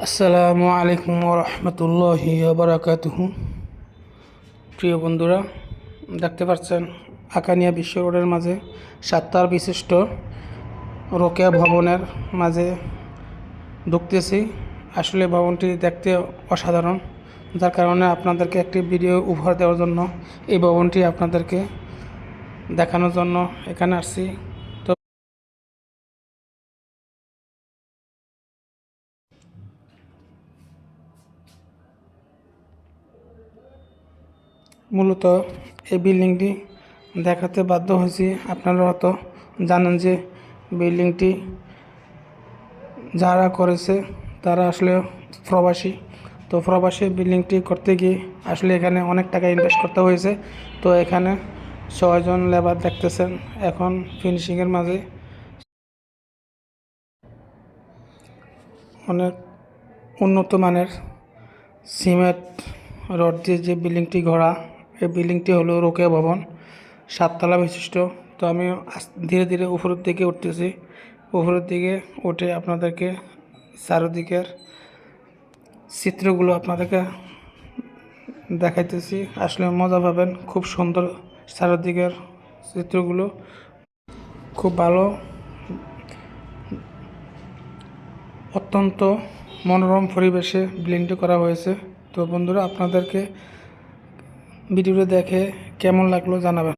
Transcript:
আসসালামু আলাইকুম রহমতুল্লাহি বারাকাতুহ প্রিয় বন্ধুরা, দেখতে পাচ্ছেন, আকানিয়া বিশ্ব রোডের মাঝে সাতটার বিশিষ্ট রোকেয়া ভবনের মাঝে ঢুকতেছি। আসলে ভবনটি দেখতে অসাধারণ, যার কারণে আপনাদেরকে একটি ভিডিও উপহার দেওয়ার জন্য এই ভবনটি আপনাদেরকে দেখানোর জন্য এখানে আসছি তো মূলত এই বিল্ডিংটি দেখাতে বাধ্য হয়েছি। আপনারা হয়তো জানেন যে বিল্ডিংটি যারা করেছে, তারা আসলে প্রবাসী। তো প্রবাসী বিল্ডিংটি করতে গিয়ে আসলে এখানে অনেক টাকা ইনভেস্ট করতে হয়েছে। তো এখানে ছয়জন লেবার দেখতেছেন। এখন ফিনিশিংয়ের মাঝে অনেক উন্নত মানের সিমেন্ট, রড দিয়ে যে বিল্ডিংটি গড়া এই বিল্ডিংটি হলো রোকেয়া ভবন, সাততলা বিশিষ্ট। তো আমি ধীরে ধীরে উপরের দিকে উঠতেছি। উপরের দিকে উঠে আপনাদেরকে চারদিকের চিত্রগুলো আপনাদেরকে দেখাইতেছি। আসলে মজা পাবেন, খুব সুন্দর চারদিকের চিত্রগুলো। খুব ভালো, অত্যন্ত মনোরম পরিবেশে ব্লিন্ডি করা হয়েছে। তো বন্ধুরা, আপনাদেরকে ভিডিওটা দেখে কেমন লাগল জানাবেন।